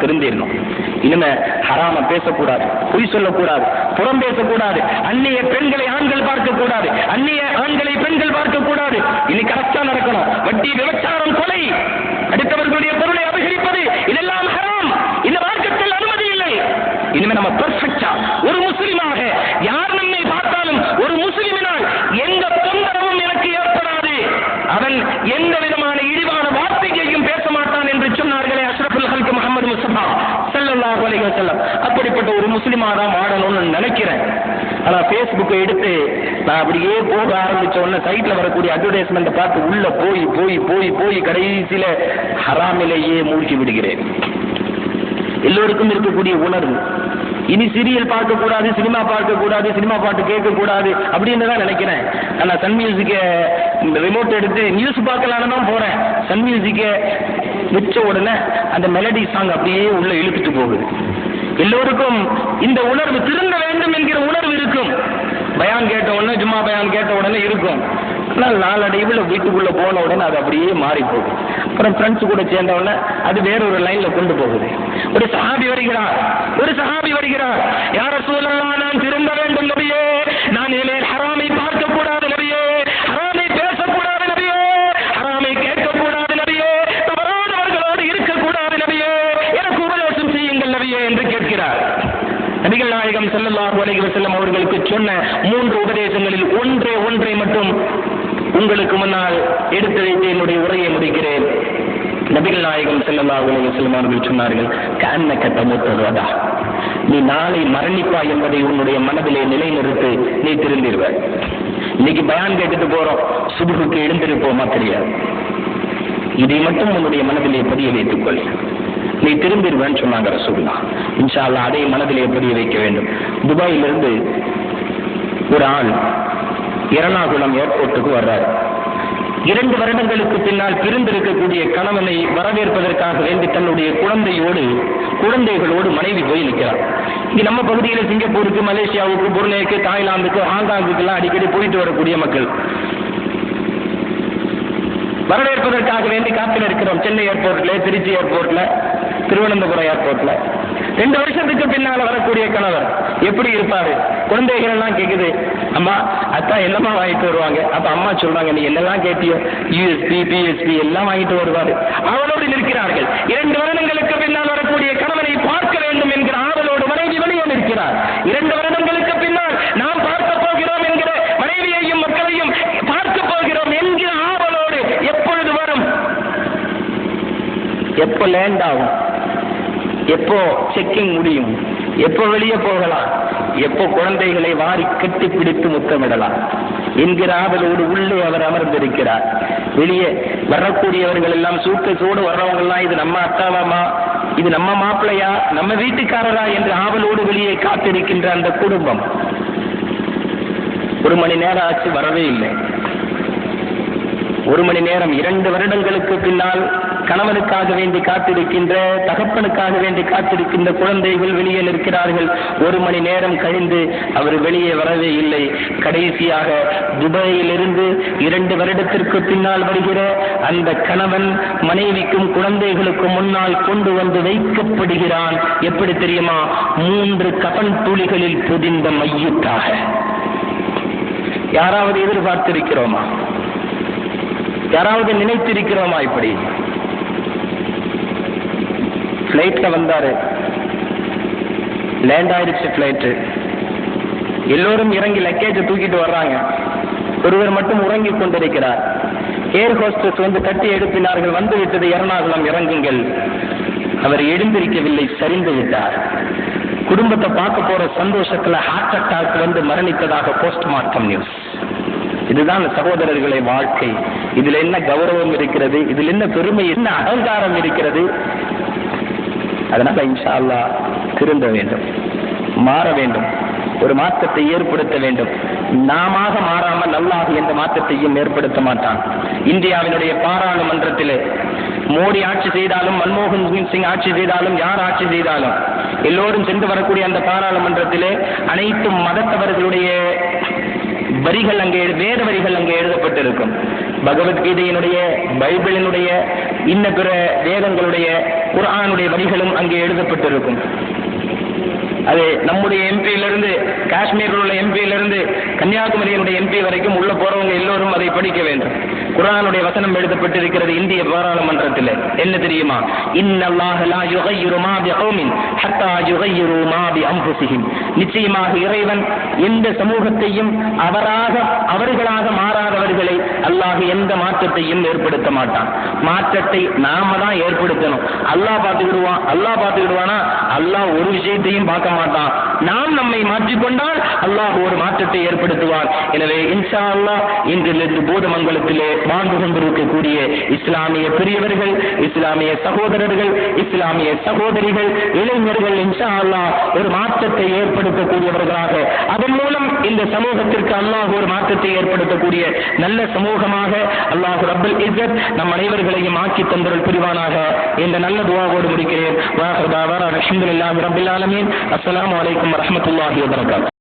திருந்திடணும். இனிமே ஹராம பேசக்கூடாது பொய் சொல்லக்கூடாது புறம் பேசக்கூடாது அந்நிய பெண்களை ஆண்கள் பார்க்கக்கூடாது அந்நிய ஆண்களை பெண்கள் பார்க்கக்கூடாது. இனி கரெக்டா நடக்கணும். வட்டி விபச்சாரம் கொலை. அடுத்தவர்களுடைய பொருளை அபகரிப்பது இதெல்லாம் ஹராம். இந்த மார்க்கத்தில் அனுமதி இல்லை. இனிமே நம்ம பெர்ஃபெக்டா ஒரு முஸ்லிமாக யார் நம்மை பார்த்தாலும் ஒரு முஸ்லிமினால் எந்த தொந்தரவும் எனக்கு ஏற்படாது. அவன் எந்த சினிமா தான் மாடணும்னு நினைக்கிறேன். ஆனா ஃபேஸ்புக்கை எடுத்து நான் அப்படியே போக ஆரம்பிச்ச உடனே சைட்ல வரக்கூடிய அட்வர்டைஸ்மெண்ட் பார்த்து உள்ள போய் போய் போய் போய் கடைசியில ஹராமிலேயே மூழ்கி விடுகிறேன். எல்லோருக்கும் இருக்கக்கூடிய உணர்வு. இனி சீரியல் பார்க்க கூடாது சினிமா பார்க்க கூடாது சினிமா பாட்டு கேட்க கூடாது அப்படின்னு தான் நினைக்கிறேன். ஆனா சன் மியூசிக்க ரிமோட் எடுத்து நியூஸ் பார்க்கலான்னு தான் போறேன். சன் மியூசிக்க வச்ச உடனே அந்த மெலடி சாங் அப்படியே உள்ள இழுத்துட்டு போகுது. எல்லோருக்கும் இந்த உணர்வு திருந்த வேண்டும் என்கிற உணர்வு இருக்கும். பயான் கேட்ட உடனே ஜும்மா பயான் கேட்ட உடனே இருக்கும். ஆனால் நாளடைவில் வீட்டுக்குள்ள போன உடனே அது அப்படியே மாறி போகுது. அப்புறம் ஃப்ரெண்ட்ஸ் கூட சேர்ந்த உடனே அது வேற ஒரு லைன்ல கொண்டு போகுது. ஒரு சஹாபி வருகிறார். ஒரு சஹாபி வருகிறார். யார சூழலாம் நான் திரும்ப வேண்டும் என்று கேட்கிறார். நபிகள் நாயகம் ஸல்லல்லாஹு அலைஹி வஸல்லம் அவர்களுக்கு சொன்ன மூன்று உபதேசங்களில் ஒன்றே ஒன்றை மட்டும் உங்களுக்கு முன்னால் எடுத்து வைத்து என்னுடைய உரையை முடிக்கிறேன். நபிகள் நாயகம் ஸல்லல்லாஹு அலைஹி வஸல்லம் அவர்கள் சொன்னார்கள் கண்ண கஅன்னக தமுத்தவதா நீ நாளை மரணிப்பாய் என்பதை உன்னுடைய மனதிலே நிலைநிறுத்து நீ திருந்திருவ இன்னைக்கு பயான் கேட்டுட்டு போறோம் சுபுகுக்கு எழுந்திருப்போமா தெரியாது. இதை மட்டும் உன்னுடைய மனதிலே பதிய வைத்துக் கொள். நீ திரும்பிடுவேன்னு சொன்னாங்க ரசூல்லா இன்ஷா அல்லா அதை மனதிலே புரிய வைக்க வேண்டும். துபாயிலிருந்து ஒரு ஆள் எறணாகுளம் ஏர்போர்ட்டுக்கு வர்றார். இரண்டு வருடங்களுக்கு பின்னால் பிரிந்திருக்கக்கூடிய கணவனை வரவேற்பதற்காக வேண்டி தன்னுடைய குழந்தையோடு குழந்தைகளோடு மனைவி போய் நிற்கிறார். இங்க நம்ம பகுதியில் சிங்கப்பூருக்கு மலேசியாவுக்கு புருனேக்கு தாய்லாந்துக்கு ஹாங்காங்குக்கு எல்லாம் அடிக்கடி போயிட்டு வரக்கூடிய மக்கள். வரவேற்பதற்காக வேண்டி காத்தில் இருக்கிறோம். சென்னை ஏர்போர்ட்ல திருச்சி ஏர்போர்ட்ல திருவனந்தபுரம் ஏர்போர்ட்ல. ரெண்டு வருஷத்துக்கு பின்னால வரக்கூடிய கணவர் எப்படி இருப்பாரு? குழந்தைகள் எல்லாம் கேக்குது அம்மா அத்தா என்னமா வாங்கிட்டு வருவாங்க? அப்ப அம்மா சொல்றாங்க நீ என்னெல்லாம் கேட்டியோ யூஎஸ்பி பிஎஸ்பி எல்லாம் வாங்கிட்டு வருவாரு. அவளோடு நிற்கிறார்கள். இரண்டு வருடங்களுக்கு பின்னால் வரக்கூடிய கணவனை பார்க்க வேண்டும் என்கிற ஆவலோடு மனைவி வெளியே நிற்கிறார். இரண்டு வருடம் பின்னால் நாம் பார்க்க போகிறோம் என்கிற மனைவியையும் மக்களையும் பார்க்க போகிறோம் என்கிற ஆவலோடு எப்பொழுது வரும் எப்போ லேண்ட் ஆகும்? எப்போ செக்கிங் முடியும்? எப்போ வெளியே போகலாம்? எப்போ குழந்தைகளை வாரி கட்டி பிடித்து முத்தமிடலாம்? என்கிற ஆவலோடு உள்ளே அவர் அமர்ந்திருக்கிறார். வெளியே வரக்கூடியவர்கள் எல்லாம் சூட்டத்தோடு வர்றவங்க எல்லாம் இது நம்ம அத்தாவாமா? இது நம்ம மாப்பிள்ளையா? நம்ம வீட்டுக்காரரா என்று ஆவலோடு வெளியே காத்திருக்கின்ற அந்த குடும்பம். ஒரு மணி நேரம் ஆச்சு வரவே இல்லை. ஒரு மணி நேரம் இரண்டு வருடங்களுக்கு பின்னால் கணவனுக்காக வேண்டி காத்திருக்கின்ற தகப்பனுக்காக வேண்டி காத்திருக்கின்ற குழந்தைகள் வெளியே நிற்கிறார்கள். ஒரு மணி நேரம் கழிந்து அவர் வெளியே வரவே இல்லை. கடைசியாக துபாயிலிருந்து இரண்டு வருடத்திற்கு பின்னால் வருகிற அந்த கணவன் மனைவிக்கும் குழந்தைகளுக்கும் முன்னால் கொண்டு வந்து வைக்கப்படுகிறான். எப்படி தெரியுமா? மூன்று கபன் துளிகளில் புதிந்த மையத்தாக. யாராவது எதிர்பார்த்திருக்கிறோமா? யாராவது நினைத்திருக்கிறோமா இப்படி? ஃப்ளைட்டில் வந்தார். லேண்ட் ஆயிடுச்சு ஃப்ளைட்டு எல்லோரும் இறங்கி லக்கேஜை தூக்கிட்டு வர்றாங்க. ஒருவர் மட்டும் உறங்கிக் கொண்டிருக்கிறார். ஏர் ஹோஸ்டஸ் வந்து கட்டி எழுப்பினார்கள் வந்து விட்டது எறணாகுளம் இறங்குங்கள். அவர் எழுந்திருக்கவில்லை சரிந்து விட்டார். குடும்பத்தை பார்க்க போற சந்தோஷத்துல ஹார்ட் அட்டாக் வந்து மரணித்ததாக போஸ்ட்மார்ட்டம் நியூஸ் இதுதான் சகோதரர்களை வாழ்க்கை. இதுல என்ன கௌரவம் இருக்கிறது? இதில் என்ன பெருமை என்ன அகங்காரம் இருக்கிறது? அதனால இன்ஷா அல்லாஹ் திருந்த வேண்டும். மாற வேண்டும். ஒரு மாற்றத்தை ஏற்படுத்த வேண்டும். நாம மாறாமல் அல்லாஹ் எந்த மாற்றத்தையும் ஏற்படுத்த மாட்டான். இந்தியாவினுடைய பாராளுமன்றத்திலே மோடி ஆட்சி செய்தாலும் மன்மோகன் சிங் ஆட்சி செய்தாலும் யார் ஆட்சி செய்தாலும் எல்லோரும் சென்று வரக்கூடிய அந்த பாராளுமன்றத்திலே அனைத்து மதத்தவர்களுடைய வரிகள் அங்கே எழு- வேத வரிகள் அங்கே எழுதப்பட்டிருக்கும். பகவத்கீதையினுடைய பைபிளினுடைய இன்ன பிற வேதங்களுடைய குரானுடைய வரிகளும் அங்கே எழுதப்பட்டிருக்கும். அது நம்முடைய எம்பியிலிருந்து காஷ்மீரில் உள்ள எம்பியிலிருந்து கன்னியாகுமரியினுடைய எம்பி வரைக்கும் உள்ள போறவங்க எல்லோரும் அதை படிக்க வேண்டும். குரானுடைய வசனம் எழுதப்பட்டிருக்கிறது இந்திய பாராளுமன்றத்தில். என்ன தெரியுமா? இன்னல்லாஹ லா யுகையிரு மா பிகௌமின் ஹத்தா யுகையிரு மா பி நிச்சயமாக இறைவன் எந்த சமூகத்தையும் அவராக அவர்களாக மாறாதவர்களை அல்லாஹ் எந்த மாற்றத்தையும் ஏற்படுத்த மாட்டான். மாற்றத்தை நாம தான் ஏற்படுத்தணும். அல்லாஹ் பார்த்துக்கிடுவான் அல்லாஹ் பார்த்துக்கிடுவானா? அல்லாஹ் ஒரு விஷயத்தையும் பார்க்க மாட்டான். நாம் நம்மை மாற்றிக்கொண்டால் அல்லாஹ் ஒரு மாற்றத்தை ஏற்படுத்துவான் எனவே இன்ஷா அல்லாஹ் இன்றிலிருந்து பூதமங்கலத்திலே வாழ்ந்து கொண்டிருக்கக்கூடிய இஸ்லாமிய பெரியவர்கள் இஸ்லாமிய சகோதரர்கள் இஸ்லாமிய சகோதரிகள் இளைஞர்கள் இன்ஷா அல்லாஹ் ஒரு மாற்றத்தை ஏற்படுத்தக்கூடியவர்களாக. அதன் மூலம் இந்த சமூகத்திற்கு அல்லாஹ் ஒரு மாற்றத்தை ஏற்படுத்தக்கூடிய நல்ல சமூகமாக அல்லாஹ் ரப்பல் இஸ்ஸத் நம் அனைவர்களையும் ஆக்கி தந்தருள் புரிவானாக இந்த நல்ல துவாவோடு முடிக்கிறேன். வாஹர் தாவார் அல்ஹம்துலில்லாஹி ரப்பில் ஆலமீன். அஸ்ஸலாமு அலைக்கும் வரஹ்மத்துல்லாஹி வபரகாத்.